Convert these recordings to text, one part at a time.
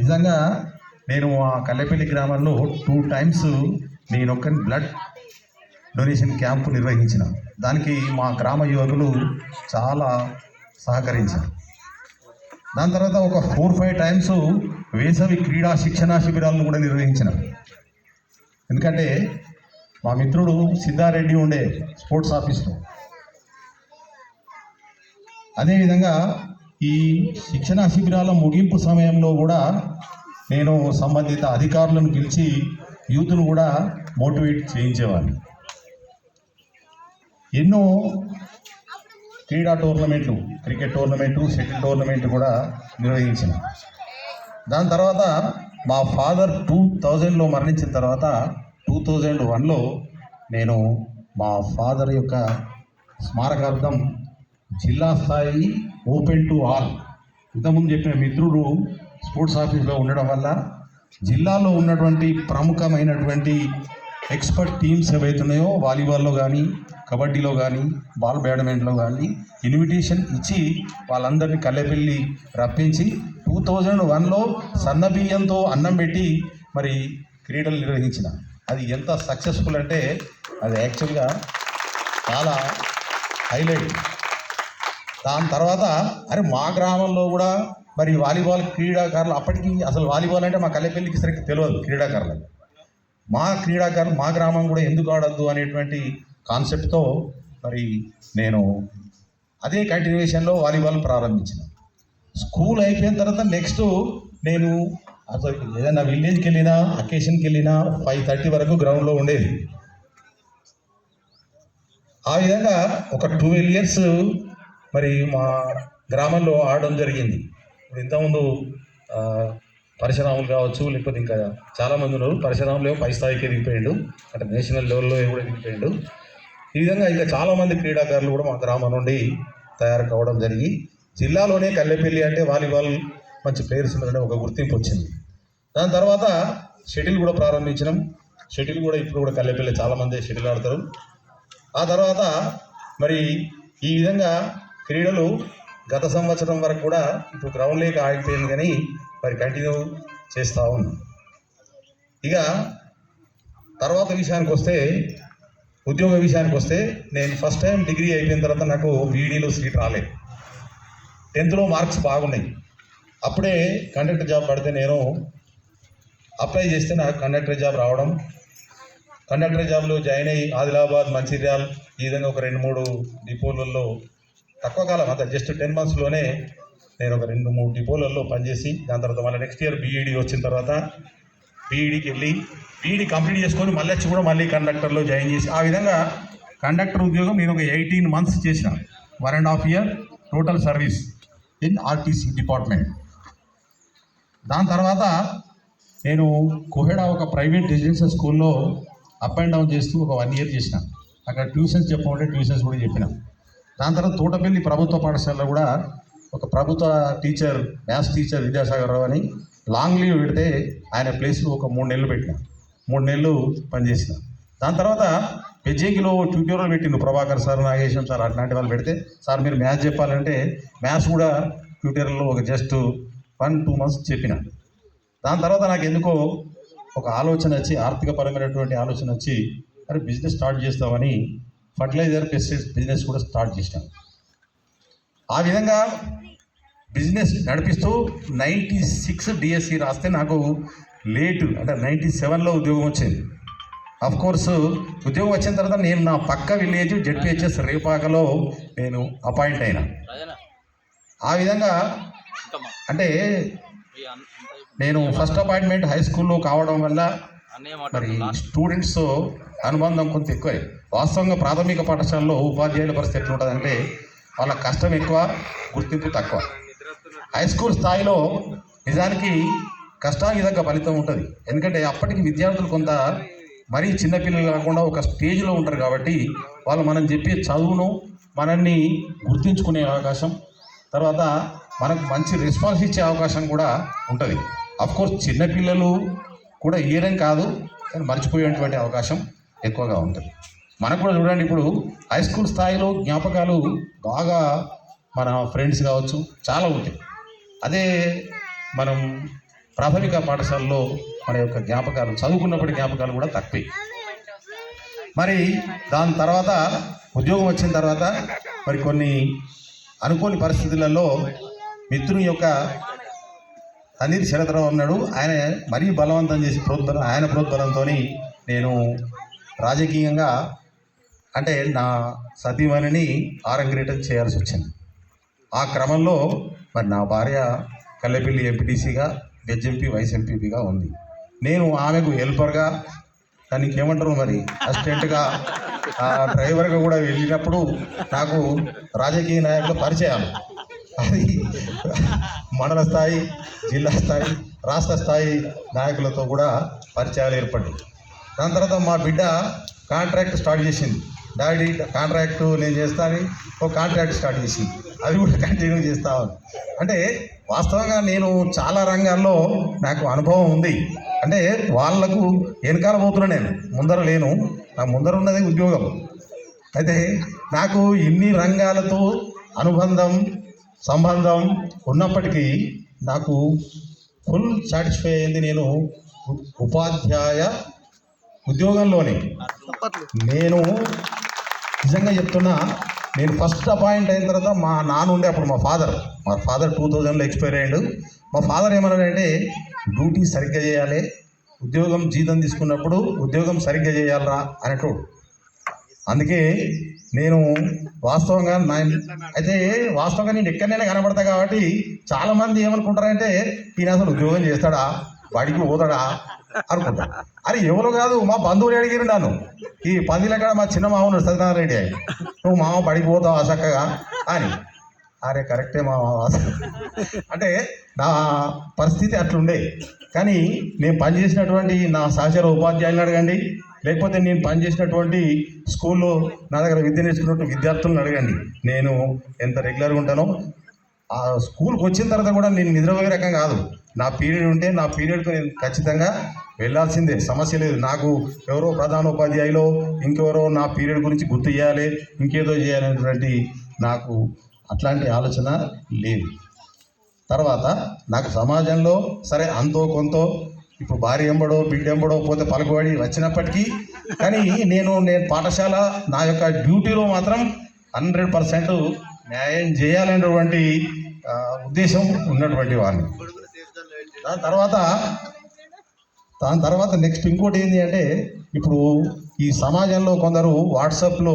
నిజంగా నేను ఆ కల్లెపల్లి గ్రామంలో టూ టైమ్స్ నేను ఒక బ్లడ్ డొనేషన్ క్యాంపు నిర్వహించిన. దానికి మా గ్రామ యువకులు చాలా సహకరించారు. దాని తర్వాత ఒక ఫోర్ ఫైవ్ టైమ్స్ వేసవి క్రీడా శిక్షణా శిబిరాలను కూడా నిర్వహించిన. ఎందుకంటే మా మిత్రుడు సిద్ధారెడ్డి ఉండే స్పోర్ట్స్ ఆఫీస్లో. అదేవిధంగా ఈ శిక్షణా శిబిరాల ముగింపు సమయంలో కూడా నేను సంబంధిత అధికారులను పిలిచి యూత్ను కూడా మోటివేట్ చేయించేవాడిని. ఎన్నో క్రీడా టోర్నమెంట్లు క్రికెట్ టోర్నమెంటు షటిల్ టోర్నమెంట్ కూడా నిర్వహించిన. దాని తర్వాత మా ఫాదర్ టూ థౌజండ్లో మరణించిన తర్వాత టూ థౌజండ్ వన్లో నేను మా ఫాదర్ యొక్క స్మారకార్థం జిల్లా స్థాయి ఓపెన్ టు ఆల్. ఇంతకుముందు చెప్పిన మిత్రుడు స్పోర్ట్స్ ఆఫీస్లో ఉండడం వల్ల జిల్లాలో ఉన్నటువంటి ప్రముఖమైనటువంటి ఎక్స్పర్ట్ టీమ్స్ ఏవైతున్నాయో వాలీబాల్లో కానీ కబడ్డీలో కానీ బాల్ బ్యాడ్మింటన్లో కానీ ఇన్విటేషన్ ఇచ్చి వాళ్ళందరినీ కల్లెపెళ్ళి రప్పించి టూ థౌజండ్ వన్లో సన్న బియ్యంతో అన్నం పెట్టి మరి క్రీడలు నిర్వహించిన. అది ఎంత సక్సెస్ఫుల్ అంటే అది యాక్చువల్గా చాలా హైలైట్ దాని తర్వాత అరే మా గ్రామంలో కూడా మరి వాలీబాల్ క్రీడాకారులు అప్పటికి అసలు వాలీబాల్ అంటే మా కల్లెపల్లికి సరిగ్గా తెలియదు క్రీడాకారులకు. మా క్రీడాకారులు మా గ్రామం కూడా ఎందుకు ఆడద్దు అనేటువంటి కాన్సెప్ట్తో మరి నేను అదే కంటిన్యూషన్లో వాలీబాల్ ప్రారంభించిన. స్కూల్ అయిపోయిన తర్వాత నెక్స్ట్ నేను అసలు ఏదైనా విలేజ్కి వెళ్ళినా అకేషన్కి వెళ్ళినా ఫైవ్ థర్టీ వరకు గ్రౌండ్లో ఉండేది. ఆ విధంగా ఒక ట్వెల్వ్ ఇయర్స్ మరి మా గ్రామంలో ఆడడం జరిగింది. ఇప్పుడు ఇంతకుముందు పరశురాములు కావచ్చు లేకపోతే ఇంకా చాలామంది ఉన్నారు. పరశురాములు పై స్థాయికి ఎదిగిపోయిండు అంటే నేషనల్ లెవెల్లో కూడా ఎదిగిపోయిండు ఈ విధంగా ఇంకా చాలామంది క్రీడాకారులు కూడా మా గ్రామం నుండి తయారు కావడం జరిగి జిల్లాలోనే కల్లెపల్లి అంటే వాలీబాల్ మంచి ప్లేయర్స్ ఉన్నారని ఒక గుర్తింపు వచ్చింది. దాని తర్వాత షటిల్ కూడా ప్రారంభించినాం. షటిల్ కూడా ఇప్పుడు కూడా కల్లెపల్లి చాలామంది షటిల్ ఆడతారు. ఆ తర్వాత మరి ఈ విధంగా క్రీడలు గత సంవత్సరం వరకు కూడా ఇప్పుడు గ్రౌండ్ లేక ఆగిపోయింది కానీ మరి కంటిన్యూ చేస్తూ ఉన్నాం. ఇక తర్వాత విషయానికి వస్తే ఉద్యోగ విషయానికి వస్తే నేను ఫస్ట్ టైం డిగ్రీ అయిపోయిన తర్వాత నాకు వీడీలో సీట్ రాలేదు. టెన్త్లో మార్క్స్ బాగున్నాయి. అప్పుడే కండక్టర్ జాబ్ పడితే నేను అప్లై చేస్తే నాకు కండక్టర్ జాబ్ రావడం కండక్టర్ జాబ్లో జాయిన్ అయ్యి ఆదిలాబాద్ మంచిర్యాల్ ఈ విధంగా ఒక రెండు మూడు డిపోలలో తక్కువ కాలం అంత జస్ట్ టెన్ మంత్స్లోనే నేను ఒక రెండు మూడు డిపోలలో పనిచేసి దాని తర్వాత మళ్ళీ నెక్స్ట్ ఇయర్ బీఈడీ వచ్చిన తర్వాత బీఈడికి వెళ్ళి బీఈడి కంప్లీట్ చేసుకొని మళ్ళీ వచ్చి కూడా మళ్ళీ కండక్టర్లో జాయిన్ చేసి ఆ విధంగా కండక్టర్ ఉద్యోగం నేను ఒక ఎయిటీన్ మంత్స్ చేసిన. One and half year total service in RTC department దాని తర్వాత నేను కోహెడా ఒక ప్రైవేట్ రెసిడెన్షియల్ స్కూల్లో అప్ అండ్ డౌన్ చేస్తూ ఒక వన్ ఇయర్ చేసిన. అక్కడ ట్యూషన్స్ చెప్పమంటే ట్యూషన్స్ కూడా చెప్పిన. దాని తర్వాత తోటపల్లి ప్రభుత్వ పాఠశాలలో కూడా ఒక ప్రభుత్వ teacher maths teacher Vidyasagar Rao అని లాంగ్ లీవ్ పెడితే ఆయన ప్లేస్లో ఒక మూడు నెలలు పెట్టిన. మూడు నెలలు పనిచేసిన. దాని తర్వాత పెజ్జేకిలో ట్యూటోరియల్ పెట్టిండు ప్రభాకర్ సార్ నాగేశం సార్ అట్లాంటి వాళ్ళు పెడితే సార్ మీరు మ్యాథ్స్ చెప్పాలంటే మ్యాథ్స్ కూడా ట్యూటోరియల్లో ఒక జస్ట్ వన్ టూ మంత్స్ చెప్పిన. దాని తర్వాత నాకు ఎందుకో ఒక ఆలోచన వచ్చి ఆర్థిక పరమైనటువంటి ఆలోచన వచ్చి అరే బిజినెస్ స్టార్ట్ చేస్తామని ఫర్టిలైజర్ పెస్టిసైడ్స్ బిజినెస్ కూడా స్టార్ట్ చేసినాం. ఆ విధంగా బిజినెస్ నడిపిస్తూ నైంటీ సిక్స్ డిఎస్సి రాస్తే నాకు లేటు అంటే నైంటీ సెవెన్లో ఉద్యోగం వచ్చింది. అఫ్ కోర్స్ ఉద్యోగం వచ్చిన తర్వాత నేను నా పక్క విలేజ్ జెడ్పిహెచ్ఎస్ రేపాకలో నేను అపాయింట్ అయినా. ఆ విధంగా అంటే నేను ఫస్ట్ అపాయింట్మెంట్ హై స్కూల్లో కావడం వల్ల మరి స్టూడెంట్స్తో అనుబంధం కొంత ఎక్కువ. వాస్తవంగా ప్రాథమిక పాఠశాలలో ఉపాధ్యాయుల పరిస్థితి ఎట్లా ఉంటుందంటే వాళ్ళ కష్టం ఎక్కువ గుర్తింపు తక్కువ. హై స్కూల్ స్థాయిలో నిజానికి కష్టానికి తగ్గ ఫలితం ఉంటుంది. ఎందుకంటే అప్పటికి విద్యార్థులు కొంత మరీ చిన్నపిల్లలు కాకుండా ఒక స్టేజ్లో ఉంటారు కాబట్టి వాళ్ళు మనం చెప్పే చదువును మనల్ని గుర్తించుకునే అవకాశం తర్వాత మనకు మంచి రెస్పాన్స్ ఇచ్చే అవకాశం కూడా ఉంటుంది. కోర్స్ చిన్నపిల్లలు కూడా ఇయ్యడం కాదు కానీ మర్చిపోయేటువంటి అవకాశం ఎక్కువగా ఉంటుంది మనకు కూడా చూడండి ఇప్పుడు హై స్కూల్ స్థాయిలో జ్ఞాపకాలు బాగా మన ఫ్రెండ్స్ కావచ్చు చాలా ఉంటాయి. అదే మనం ప్రాథమిక పాఠశాలలో మన యొక్క జ్ఞాపకాలు చదువుకున్నప్పటి జ్ఞాపకాలు కూడా తక్కువే. మరి దాని తర్వాత ఉద్యోగం వచ్చిన తర్వాత మరి కొన్ని అనుకోని పరిస్థితులలో మిత్రుని యొక్క తన్నీరు శరతరావు అన్నాడు. ఆయన మరీ బలవంతం చేసి ప్రోద్బలం ఆయన ప్రోద్బలంతో నేను రాజకీయంగా అంటే నా సతీమణిని ఆరంగ్రేటం చేయాల్సి వచ్చింది. ఆ క్రమంలో మరి నా భార్య కల్లెపల్లి ఎంపీటీసీగా హెచ్ఎంపీ వైస్ ఎంపీపీగా ఉంది. నేను ఆమెకు హెల్పర్గా దానికి ఏమంటారు మరి అసిస్టెంట్గా ఆ, డ్రైవర్గా కూడా వెళ్ళినప్పుడు నాకు రాజకీయ నాయకుల పరిచయాలు. అది మండల స్థాయి జిల్లా స్థాయి రాష్ట్ర స్థాయి నాయకులతో కూడా పరిచయాలు ఏర్పడ్డాయి. దాని తర్వాత మా బిడ్డ కాంట్రాక్ట్ స్టార్ట్ చేసింది. డాడీ కాంట్రాక్ట్ నేను చేస్తానని ఒక కాంట్రాక్ట్ స్టార్ట్ చేసింది. అది కూడా కంటిన్యూ చేస్తా అంటే వాస్తవంగా నేను చాలా రంగాల్లో నాకు అనుభవం ఉంది. అంటే వాళ్ళకు వెనకాల పోతున్నా నేను. ముందర లేను. నా ముందర ఉన్నది ఉద్యోగం. అయితే నాకు ఇన్ని రంగాలతో అనుబంధం సంబంధం ఉన్నప్పటికీ నాకు ఫుల్ సాటిస్ఫై అయింది నేను ఉపాధ్యాయ ఉద్యోగంలోనే. నేను నిజంగా చెప్తున్నా నేను ఫస్ట్ అపాయింట్ అయిన తర్వాత మా నాన్న ఉండే అప్పుడు మా ఫాదర్ మా ఫాదర్ టూ థౌజండ్లో ఎక్స్పైర్ అయ్యాడు. మా ఫాదర్ ఏమన్నాడంటే డ్యూటీ సరిగ్గా చేయాలి ఉద్యోగం జీతం తీసుకున్నప్పుడు ఉద్యోగం సరిగ్గా చేయాలరా అనేటోడు. అందుకే నేను వాస్తవంగా నా అయితే వాస్తవంగా నేను ఎక్కడైనా కనబడతా కాబట్టి చాలా మంది ఏమనుకుంటారంటే ఈయన అసలు ఉద్యోగం చేస్తాడా? వాడికి పోతాడా? అనుకుంటా. అరే ఎవరు కాదు మా బంధువులు అడిగిరు నన్ను. ఈ పందిల కాడ మా చిన్న మామ ఉన్నాడు సత్యనారాయణ రెడ్డి. నువ్వు మామ పడికి పోతావా చక్కగా? అని. అరే కరెక్టే మామ. అంటే నా పరిస్థితి అట్లుండే. కానీ నేను పనిచేసినటువంటి నా సహచర ఉపాధ్యాయులను అడగండి. లేకపోతే నేను పనిచేసినటువంటి స్కూల్లో నా దగ్గర విద్య నేర్చుకున్నట్టు విద్యార్థులను అడగండి. నేను ఎంత రెగ్యులర్గా ఉంటానో ఆ స్కూల్కి వచ్చిన తర్వాత కూడా నేను నిద్రపోయే రకం కాదు. నా పీరియడ్ ఉంటే నా పీరియడ్కి నేను ఖచ్చితంగా వెళ్ళాల్సిందే. సమస్య లేదు. నాకు ఎవరో ప్రధానోపాధ్యాయులో ఇంకెవరో నా పీరియడ్ గురించి గుర్తు చేయాలి ఇంకేదో చేయాలనేటువంటి నాకు అట్లాంటి ఆలోచన లేదు. తర్వాత నాకు సమాజంలో సరే అంతో కొంతో ఇప్పుడు భార్య ఎంబడో బిడ్డ ఎంబడో పోతే పలుకుబడి వచ్చినప్పటికీ కానీ నేను నేను పాఠశాల నా యొక్క డ్యూటీలో మాత్రం హండ్రెడ్ పర్సెంట్ న్యాయం చేయాలనేటువంటి ఉద్దేశం ఉన్నటువంటి వారిని దాని తర్వాత దాని తర్వాత నెక్స్ట్ ఇంకోటి ఏంటి అంటే ఇప్పుడు ఈ సమాజంలో కొందరు వాట్సాప్లో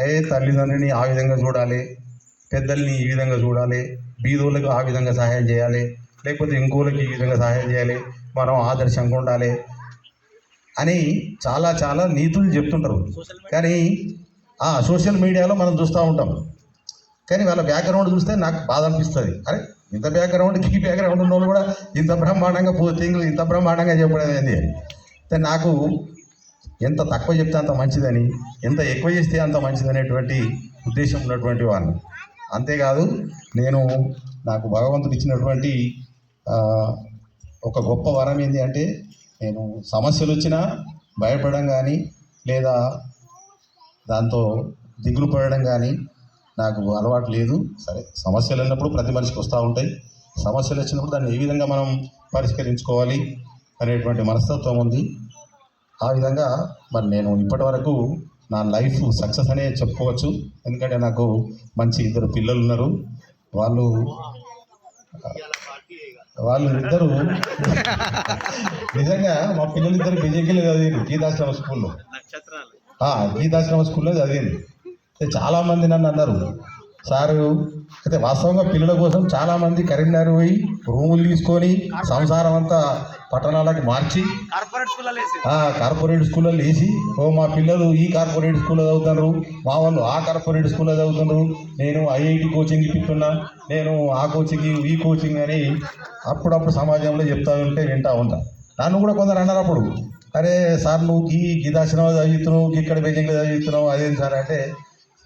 ఏ తల్లిదండ్రిని ఆ విధంగా చూడాలి పెద్దల్ని ఈ విధంగా చూడాలి బీదోళ్ళకి ఆ విధంగా సహాయం చేయాలి లేకపోతే ఇంకోళ్ళకి ఈ విధంగా సహాయం చేయాలి మనం ఆదర్శంగా ఉండాలి అని చాలా చాలా నీతులు చెప్తుంటారు. కానీ ఆ సోషల్ మీడియాలో మనం చూస్తూ ఉంటాం. కానీ వాళ్ళ బ్యాక్గ్రౌండ్ చూస్తే నాకు బాధ అనిపిస్తుంది. అరే ఇంత బ్యాక్గ్రౌండ్ ఈ బ్యాక్గ్రౌండ్ ఉన్న వాళ్ళు కూడా ఇంత బ్రహ్మాండంగా పోతింగ్లు ఇంత బ్రహ్మాండంగా చెప్పడం ఏంది? అయితే నాకు ఎంత తక్కువ చెప్తే అంత మంచిదని ఎంత ఎక్కువ చేస్తే అంత మంచిది అనేటువంటి ఉద్దేశం ఉన్నటువంటి వాడిని. అంతేకాదు నేను నాకు భగవంతుడు ఇచ్చినటువంటి ఒక గొప్ప వరం ఏంటి అంటే నేను సమస్యలు వచ్చినా భయపడడం కానీ లేదా దాంతో దిగులు పడడం కానీ నాకు అలవాటు లేదు. సరే సమస్యలు వెళ్ళినప్పుడు ప్రతి మనిషికి వస్తూ ఉంటాయి. సమస్యలు వచ్చినప్పుడు దాన్ని ఏ విధంగా మనం పరిష్కరించుకోవాలి అనేటువంటి మనస్తత్వం ఉంది. ఆ విధంగా మరి నేను ఇప్పటి వరకు నా లైఫ్ సక్సెస్ అనే చెప్పుకోవచ్చు. ఎందుకంటే నాకు మంచి ఇద్దరు పిల్లలు ఉన్నారు వాళ్ళు వాళ్ళు ఇద్దరు నిజంగా మా పిల్లలు ఇద్దరు బిజెకిలో చదివారు గీతాశ్రమ స్కూల్లో. ఆ, గీతాశ్రమ స్కూల్లో చదివింది అయితే చాలామంది నన్ను అన్నారు సారు అయితే వాస్తవంగా పిల్లల కోసం చాలామంది కరీంనగర్ పోయి రూములు తీసుకొని సంసారం అంతా పట్టణాలకు మార్చి కార్పొరేట్ స్కూల్లో వేసి ఆ కార్పొరేట్ స్కూల్లో వేసి ఓ మా పిల్లలు ఈ కార్పొరేట్ స్కూల్లో చదువుతున్నారు మా వాళ్ళు ఆ కార్పొరేట్ స్కూల్లో చదువుతున్నారు నేను ఐఐటి కోచింగ్ ఇప్పిస్తున్నా నేను ఆ కోచింగ్ ఈ కోచింగ్ అని అప్పుడప్పుడు సమాజంలో చెప్తా ఉంటే వింటా ఉంటా. నన్ను కూడా కొందరు అన్నారు అప్పుడు అరే సార్ నువ్వు ఈ గీతాశ్రమం చదువుతున్నావు ఇక్కడ బెంజింగ్లో చదువుతున్నావు అదేం సార్ అంటే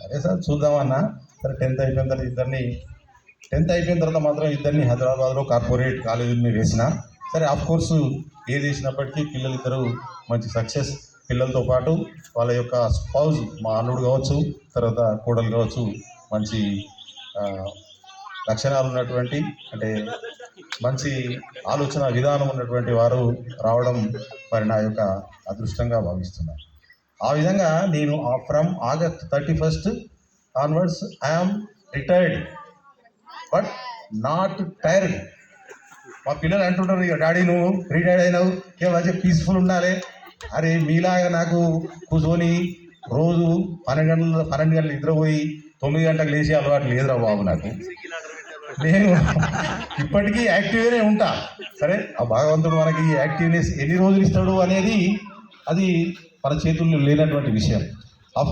సరే సార్ చూద్దామన్నా. సరే టెన్త్ అయిపోయిన తర్వాత ఇద్దరిని టెన్త్ అయిపోయిన తర్వాత మాత్రం ఇద్దరిని హైదరాబాద్లో కార్పొరేట్ కాలేజీని వేసిన. సరే ఆఫ్ కోర్సు ఏది పిల్లలు ఇద్దరు మంచి సక్సెస్ పిల్లలతో పాటు వాళ్ళ యొక్క స్పౌజ్ మా అల్లుడు కావచ్చు తర్వాత కోడలు కావచ్చు మంచి లక్షణాలు ఉన్నటువంటి అంటే మంచి ఆలోచన విధానం ఉన్నటువంటి వారు రావడం మరి నా యొక్క అదృష్టంగా భావిస్తున్నాను ఆ విధంగా నేను from August thirty first onwards I'm retired but not tired మా పిల్లలు అంటుంటారు ఇక డాడీ నువ్వు రిటైర్డ్ అయినావు కేవలం పీస్ఫుల్ ఉండాలి. అరే మీలాగా నాకు కూర్చొని రోజు పన్నెండు గంటల పన్నెండు గంటలు నిద్రపోయి తొమ్మిది గంటలకు లేచి అలవాటు లేదురా బాబు నాకు. నేను ఇప్పటికీ యాక్టివ్గానే ఉంటా. సరే ఆ భగవంతుడు మనకి ఈ యాక్టివ్నెస్ ఎన్ని రోజులు ఇస్తాడు అనేది అది మన చేతుల్లో లేనటువంటి విషయం.